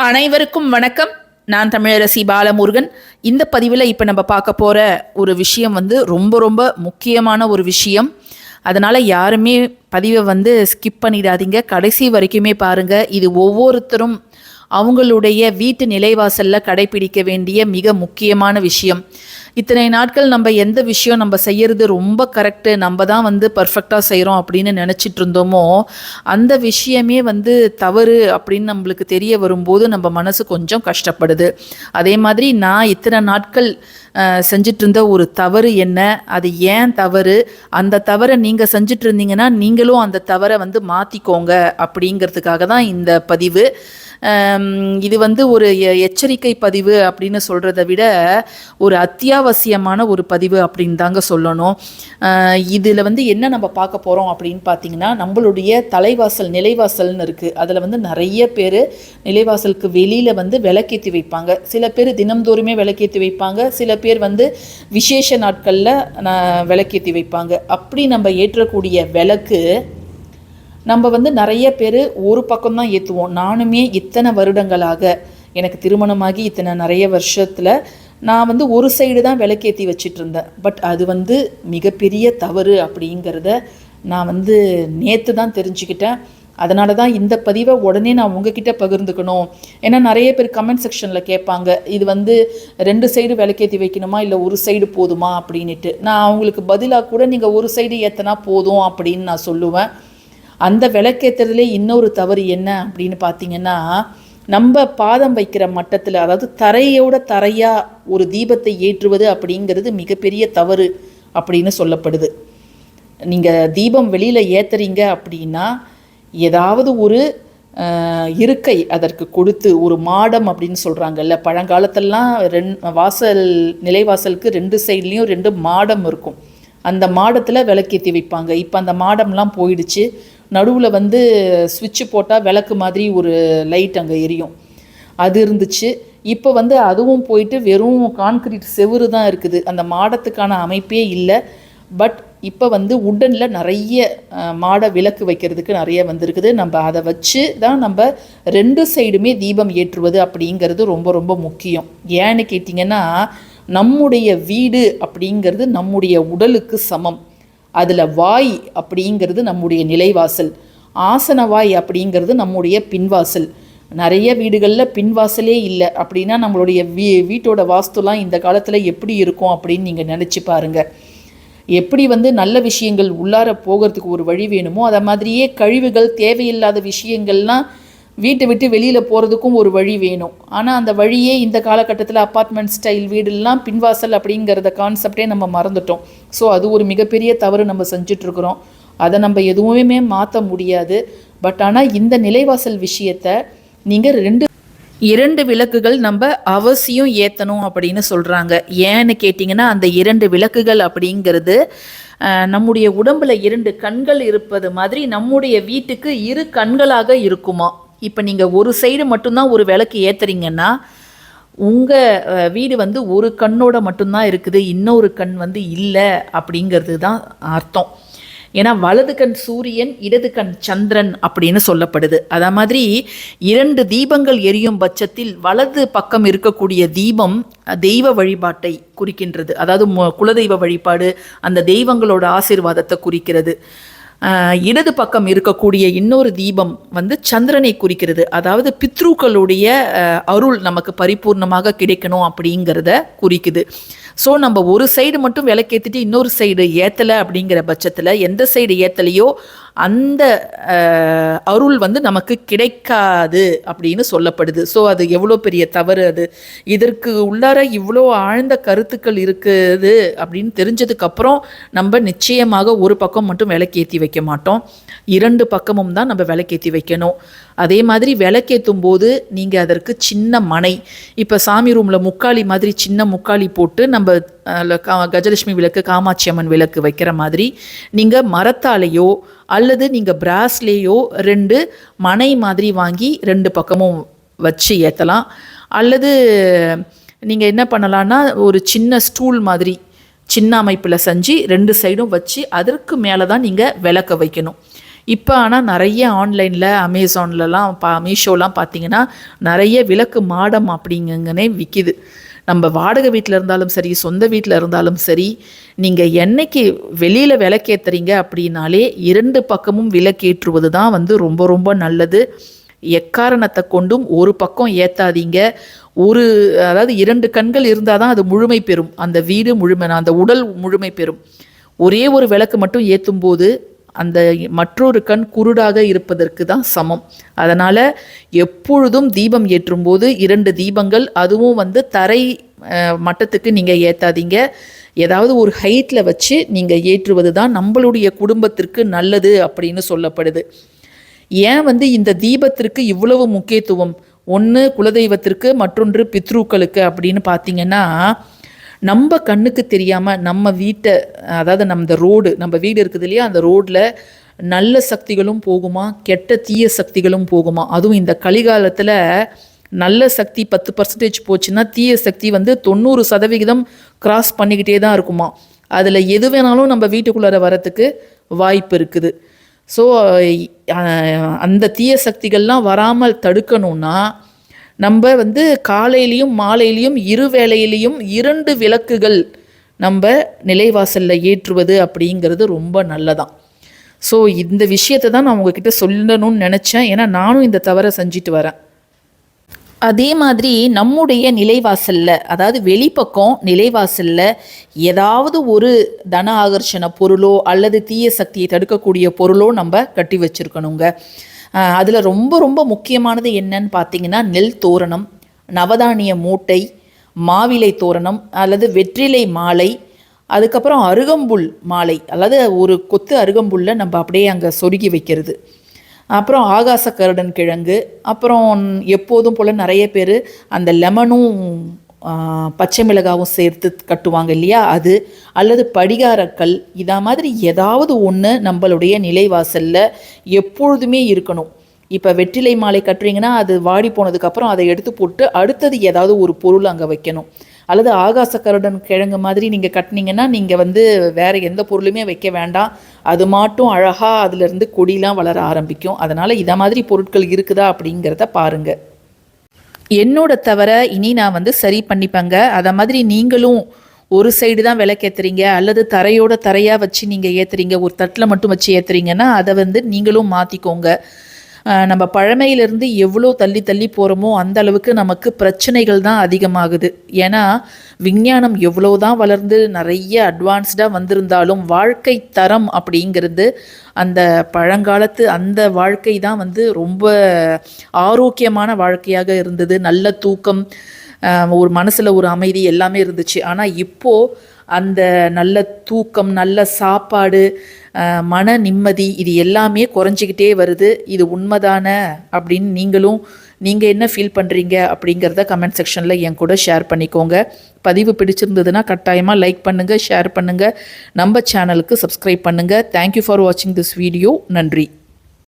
அனைவருக்கும் வணக்கம். நான் தமிழரசி பாலமுருகன். இந்த பதிவில் இப்போ நம்ம பார்க்க போகிற ஒரு விஷயம் வந்து ரொம்ப ரொம்ப முக்கியமான ஒரு விஷயம். அதனால் யாருமே பதிவை வந்து ஸ்கிப் பண்ணிடாதீங்க. கடைசி வரைக்குமே பாருங்கள் இது ஒவ்வொருத்தரும் அவங்களுடைய வீட்டு நிலைவாசலில் கடைபிடிக்க வேண்டிய மிக முக்கியமான விஷயம். இத்தனை நாட்கள் நம்ம எந்த விஷயம் நம்ம செய்யறது ரொம்ப கரெக்டு நம்ம தான் வந்து பர்ஃபெக்டாக செய்கிறோம் அப்படின்னு நினச்சிட்டு இருந்தோமோ அந்த விஷயமே வந்து தவறு அப்படின்னு நம்மளுக்கு தெரிய வரும்போது நம்ம மனசு கொஞ்சம் கஷ்டப்படுது. அதே மாதிரி நான் இத்தனை நாட்கள் அஹ், செஞ்சிட்டு இருந்த ஒரு தவறு என்ன அது ஏன் தவறு அந்த தவறை நீங்கள் செஞ்சுட்டு இருந்தீங்கன்னா நீங்களும் அந்த தவறை வந்து மாற்றிக்கோங்க அப்படிங்கிறதுக்காக தான் இந்த பதிவு. இது வந்து ஒரு எச்சரிக்கை பதிவு அப்படின்னு சொல்கிறத விட ஒரு அத்தியாவசியமான ஒரு பதிவு அப்படின்னு தாங்க சொல்லணும். இதில் வந்து என்ன நம்ம பார்க்க போகிறோம் அப்படின்னு பார்த்தீங்கன்னா நம்மளுடைய தலைவாசல் நிலைவாசல்னு இருக்குது அதில் வந்து நிறைய பேர் நிலைவாசலுக்கு வெளியில் வந்து விளக்கேற்றி வைப்பாங்க. சில பேர் தினம்தோறுமே விளக்கேற்றி வைப்பாங்க. சில பேர் வந்து விசேஷ நாட்களில் விளக்கேற்றி வைப்பாங்க. அப்படி நம்ம ஏற்றக்கூடிய விளக்கு நம்ம வந்து நிறைய பேர் ஒரு பக்கம் தான் ஏற்றுவோம் நானுமே இத்தனை வருடங்களாக எனக்கு திருமணமாகி இத்தனை நிறைய வருஷத்தில் நான் வந்து ஒரு சைடு தான் விளக்கேற்றி வச்சிட்டு இருந்தேன் பட் அது வந்து மிகப்பெரிய தவறு அப்படிங்கிறத நான் வந்து நேற்று தான் தெரிஞ்சுக்கிட்டேன். அதனால தான் இந்த பதிவை உடனே நான் உங்ககிட்ட பகிர்ந்துக்கணும். ஏன்னா நிறைய பேர் கமெண்ட் செக்ஷனில் கேட்பாங்க இது வந்து ரெண்டு சைடு விளக்கேற்றி வைக்கணுமா? இல்லை ஒரு சைடு போதுமா? அப்படின்ட்டு நான் அவங்களுக்கு பதிலாக கூட நீங்கள் ஒரு சைடு ஏற்றினா போதும் அப்படின்னு நான் சொல்லுவேன். அந்த விளக்கேற்றுறதுலே இன்னொரு தவறு என்ன அப்படின்னு பார்த்தீங்கன்னா நம்ம பாதம் வைக்கிற மட்டத்தில் அதாவது தரையோட தரையாக ஒரு தீபத்தை ஏற்றுவது அப்படிங்கிறது மிகப்பெரிய தவறு அப்படின்னு சொல்லப்படுது. நீங்கள் தீபம் வெளியில் ஏற்றுறீங்க அப்படின்னா ஏதாவது ஒரு இருக்கை அதற்கு கொடுத்து ஒரு மாடம் அப்படின்னு சொல்கிறாங்கல்ல பழங்காலத்திலலாம் ரெண் வாசல் நிலைவாசலுக்கு ரெண்டு சைட்லேயும் ரெண்டு மாடம் இருக்கும். அந்த மாடத்தில் விளக்கேற்றி வைப்பாங்க. இப்போ அந்த மாடம்லாம் போயிடுச்சு. நடுவில் வந்து சுவிட்சு போட்டால் விளக்கு மாதிரி ஒரு லைட் அங்கே எரியும். அது இருந்துச்சு. இப்போ வந்து அதுவும் போயிட்டு வெறும் கான்கிரீட் செவுரு தான் இருக்குது. அந்த மாடத்துக்கான அமைப்பே இல்லை. பட் இப்போ வந்து உட்டனில் நிறைய மாட விளக்கு வைக்கிறதுக்கு நிறைய வந்திருக்குது. நம்ம அதை வச்சு தான் நம்ம ரெண்டு சைடுமே தீபம் ஏற்றுவது அப்படிங்கிறது ரொம்ப ரொம்ப முக்கியம். ஏன்னு கேட்டிங்கன்னா நம்முடைய வீடு அப்படிங்கிறது நம்முடைய உடலுக்கு சமம். அதில் வாய் அப்படிங்கிறது நம்முடைய நிலைவாசல். ஆசன வாய் அப்படிங்கிறது நம்முடைய பின்வாசல். நிறைய வீடுகளில் பின்வாசலே இல்லை. அப்படின்னா நம்மளுடைய வீ வீட்டோட வாஸ்துலாம் இந்த காலத்தில் எப்படி இருக்கும் அப்படின்னு நீங்கள் நினச்சி பாருங்கள் எப்படி வந்து நல்ல விஷயங்கள் உள்ளார போகிறதுக்கு ஒரு வழி வேணுமோ அதை மாதிரியே கழிவுகள் தேவையில்லாத விஷயங்கள்லாம் வீட்டை விட்டு வெளியில் போகிறதுக்கும் ஒரு வழி வேணும். ஆனால் அந்த வழியே இந்த காலகட்டத்தில் அப்பார்ட்மெண்ட் ஸ்டைல் வீடுலாம் பின்வாசல் அப்படிங்கிறத கான்செப்டே நம்ம மறந்துட்டோம். ஸோ அது ஒரு மிகப்பெரிய தவறு நம்ம செஞ்சிட்ருக்குறோம் அதை நம்ம எதுவுமே மாற்ற முடியாது. பட் ஆனால் இந்த நிலைவாசல் விஷயத்தை நீங்கள் ரெண்டு இரண்டு விளக்குகள் நம்ம அவசியம் ஏற்றணும் அப்படின்னு சொல்கிறாங்க ஏன்னு கேட்டிங்கன்னா அந்த இரண்டு விளக்குகள் அப்படிங்கிறது நம்முடைய உடம்புல இரண்டு கண்கள் இருப்பது மாதிரி நம்முடைய வீட்டுக்கு இரு கண்களாக இருக்குமா? இப்போ நீங்கள் ஒரு சைடு மட்டும்தான் ஒரு விளக்கு ஏற்றுறீங்கன்னா உங்கள் வீடு வந்து ஒரு கண்ணோட மட்டும்தான் இருக்குது இன்னொரு கண் வந்து இல்லை அப்படிங்கிறது தான் அர்த்தம். ஏன்னா வலது கண் சூரியன் இடது கண் சந்திரன் அப்படின்னு சொல்லப்படுது. அதே மாதிரி இரண்டு தீபங்கள் எரியும் பட்சத்தில் வலது பக்கம் இருக்கக்கூடிய தீபம் தெய்வ வழிபாட்டை குறிக்கின்றது. அதாவது குலதெய்வ வழிபாடு அந்த தெய்வங்களோட ஆசீர்வாதத்தை குறிக்கிறது. இடது பக்கம் இருக்கக்கூடிய இன்னொரு தீபம் வந்து சந்திரனை குறிக்கிறது. அதாவது பித்ருக்களுடைய அருள் நமக்கு பரிபூர்ணமாக கிடைக்கணும் அப்படிங்கிறத குறிக்குது. ஸோ நம்ம ஒரு சைடு மட்டும் விளக்கேற்றிட்டு இன்னொரு சைடு ஏற்றலை அப்படிங்கிற பட்சத்தில் எந்த சைடு ஏற்றலையோ அந்த அருள் வந்து நமக்கு கிடைக்காது அப்படின்னு சொல்லப்படுது. ஸோ அது எவ்வளோ பெரிய தவறு அது? இதற்கு உள்ளார இவ்வளோ ஆழ்ந்த கருத்துக்கள் இருக்குது அப்படின்னு தெரிஞ்சதுக்கப்புறம் நம்ம நிச்சயமாக ஒரு பக்கம் மட்டும் விளக்கேற்றி வைக்க மாட்டோம். இரண்டு பக்கமும் தான் நம்ம விளக்கேற்றி வைக்கணும். அதே மாதிரி விளக்கேற்றும் போது நீங்கள் அதற்கு சின்ன மனை இப்போ சாமி ரூமில் முக்காளி மாதிரி சின்ன முக்காளி போட்டு நம்ம கா- கஜலட்சுமி விளக்கு காமாட்சி அம்மன் விளக்கு வைக்கிற மாதிரி நீங்கள் மரத்தாலேயோ அல்லது நீங்கள் பிராஸ்லேயோ ரெண்டு மனை மாதிரி வாங்கி ரெண்டு பக்கமும் வச்சு ஏற்றலாம் அல்லது நீங்கள் என்ன பண்ணலான்னா ஒரு சின்ன ஸ்டூல் மாதிரி சின்ன அமைப்பில் செஞ்சு ரெண்டு சைடும் வச்சு அதற்கு மேலே தான் நீங்கள் விளக்க வைக்கணும். இப்போ ஆனால் நிறைய ஆன்லைனில் அமேசான்லலாம் பா மீஷோலாம் பார்த்தீங்கன்னா நிறைய விளக்கு மாடம் அப்படிங்கங்கனே விற்கிது நம்ம வாடகை வீட்டில் இருந்தாலும் சரி சொந்த வீட்டில் இருந்தாலும் சரி நீங்கள் என்னைக்கு வெளியில் விளக்கேற்றுறீங்க அப்படின்னாலே இரண்டு பக்கமும் விளக்கேற்றுவது தான் வந்து ரொம்ப ரொம்ப நல்லது. எக்காரணத்தை கொண்டும் ஒரு பக்கம் ஏற்றாதீங்க ஒரு அதாவது இரண்டு கண்கள் இருந்தால் தான் அது முழுமை பெறும். அந்த வீடு முழுமை அந்த உடல் முழுமை பெறும். ஒரே ஒரு விளக்கு மட்டும் ஏற்றும் போது அந்த மற்றொரு கண் குருடாக இருப்பதற்கு தான் சமம். அதனால் எப்பொழுதும் தீபம் ஏற்றும்போது இரண்டு தீபங்கள் அதுவும் வந்து தரை மட்டத்துக்கு நீங்கள் ஏற்றாதீங்க ஏதாவது ஒரு ஹைட்டில் வச்சு நீங்கள் ஏற்றுவது தான் நம்மளுடைய குடும்பத்திற்கு நல்லது அப்படின்னு சொல்லப்படுது. ஏன் வந்து இந்த தீபத்திற்கு இவ்வளவு முக்கியத்துவம்? ஒன்று குலதெய்வத்திற்கு மற்றொன்று பித்ருக்களுக்கு அப்படின்னு பார்த்தீங்கன்னா நம்ம கண்ணுக்கு தெரியாமல் நம்ம வீட்டை அதாவது நம்ம இந்த ரோடு நம்ம வீடு இருக்குது இல்லையா அந்த ரோட்டில் நல்ல சக்திகளும் போகுமா கெட்ட தீய சக்திகளும் போகுமா? அதுவும் இந்த கலிகாலத்தில் நல்ல சக்தி பத்து பர்சன்டேஜ் போச்சுன்னா தீய சக்தி வந்து தொண்ணூறு சதவிகிதம் கிராஸ் பண்ணிக்கிட்டே தான் இருக்குமா? அதில் எது வேணாலும் நம்ம வீட்டுக்குள்ளார வரத்துக்கு வாய்ப்பு இருக்குது. ஸோ அந்த தீய சக்திகள்லாம் வராமல் தடுக்கணும்னா நம்ம வந்து காலையிலையும் மாலையிலையும் இரு வேளையிலையும் இரண்டு விளக்குகள் நம்ம நிலைவாசலில் ஏற்றுவது அப்படிங்கிறது ரொம்ப நல்லதான். ஸோ இந்த விஷயத்தை தான் நான் உங்ககிட்ட சொல்லணும்னு நினச்சேன். ஏன்னா நானும் இந்த தவறை செஞ்சுட்டு வரேன். அதே மாதிரி நம்முடைய நிலைவாசலில் அதாவது வெளிப்பக்கம் நிலைவாசலில் ஏதாவது ஒரு தன ஆகர்ஷண பொருளோ அல்லது தீய சக்தியை தடுக்கக்கூடிய பொருளோ நம்ம கட்டி வச்சிருக்கணுங்க. அதில் ரொம்ப ரொம்ப முக்கியமானது என்னன்னு பார்த்தீங்கன்னா நெல் தோரணம் நவதானிய மூட்டை மாவிலை தோரணம் அல்லது வெற்றிலை மாலை அதுக்கப்புறம் அருகம்புல் மாலை அல்லது ஒரு கொத்து அருகம்புல்ல நம்ம அப்படியே அங்கே சொருகி வைக்கிறது. அப்புறம் ஆகாச கருடன் கிழங்கு அப்புறம் எப்போதும் போல் நிறைய பேர் அந்த லெமனும் பச்சை மிளகாவும் சேர்த்து கட்டுவாங்க இல்லையா? அது அல்லது படிகாரக்கல் இதா மாதிரி ஏதாவது ஒன்று நம்மளுடைய நிலைவாசலில் எப்பொழுதுமே இருக்கணும். இப்போ வெற்றிலை மாலை கட்டுறீங்கன்னா அது வாடி போனதுக்கப்புறம் அதை எடுத்து போட்டு அடுத்தது ஏதாவது ஒரு பொருள் அங்கே வைக்கணும். அல்லது ஆகாச கருடன் கிழங்கு மாதிரி நீங்கள் கட்டினீங்கன்னா நீங்கள் வந்து வேறு எந்த பொருளுமே வைக்க வேண்டாம். அது மட்டும் அழகாக அதுலேருந்து கொடிலாம் வளர ஆரம்பிக்கும். அதனால் இதை மாதிரி பொருட்கள் இருக்குதா அப்படிங்கிறத பாருங்கள் என்னோட தவிர இனி நான் வந்து சரி பண்ணிப்பேங்க. அதை மாதிரி நீங்களும் ஒரு சைடு தான் விளக்கேற்றுறீங்க அல்லது தரையோட தரையாக வச்சு நீங்கள் ஏற்றுறீங்க ஒரு தட்டில் மட்டும் வச்சு ஏற்றுறீங்கன்னா அதை வந்து நீங்களும் மாற்றிக்கோங்க நம்ம பழமையிலிருந்து எவ்வளோ தள்ளி தள்ளி போகிறோமோ அந்த அளவுக்கு நமக்கு பிரச்சனைகள் தான் அதிகமாகுது. ஏன்னா விஞ்ஞானம் எவ்வளோ தான் வளர்ந்து நிறைய அட்வான்ஸ்டாக வந்திருந்தாலும் வாழ்க்கை தரம் அப்படிங்கிறது அந்த பழங்காலத்து அந்த வாழ்க்கை தான் வந்து ரொம்ப ஆரோக்கியமான வாழ்க்கையாக இருந்தது. நல்ல தூக்கம் ஒரு மனசில் ஒரு அமைதி எல்லாமே இருந்துச்சு. ஆனால் இப்போது அந்த நல்ல தூக்கம் நல்ல சாப்பாடு மன நிம்மதி இது எல்லாமே குறைஞ்சிக்கிட்டே வருது. இது உண்மைதான அப்படின்னு நீங்களும் நீங்கள் என்ன ஃபீல் பண்ணுறீங்க அப்படிங்கிறத கமெண்ட் செக்ஷனில் என் கூட ஷேர் பண்ணிக்கோங்க. பதிவு பிடிச்சிருந்ததுன்னா கட்டாயமாக லைக் பண்ணுங்கள் ஷேர் பண்ணுங்கள் நம்ம சேனலுக்கு சப்ஸ்கிரைப் பண்ணுங்கள் தேங்க்யூ ஃபார் வாட்சிங் திஸ் வீடியோ நன்றி.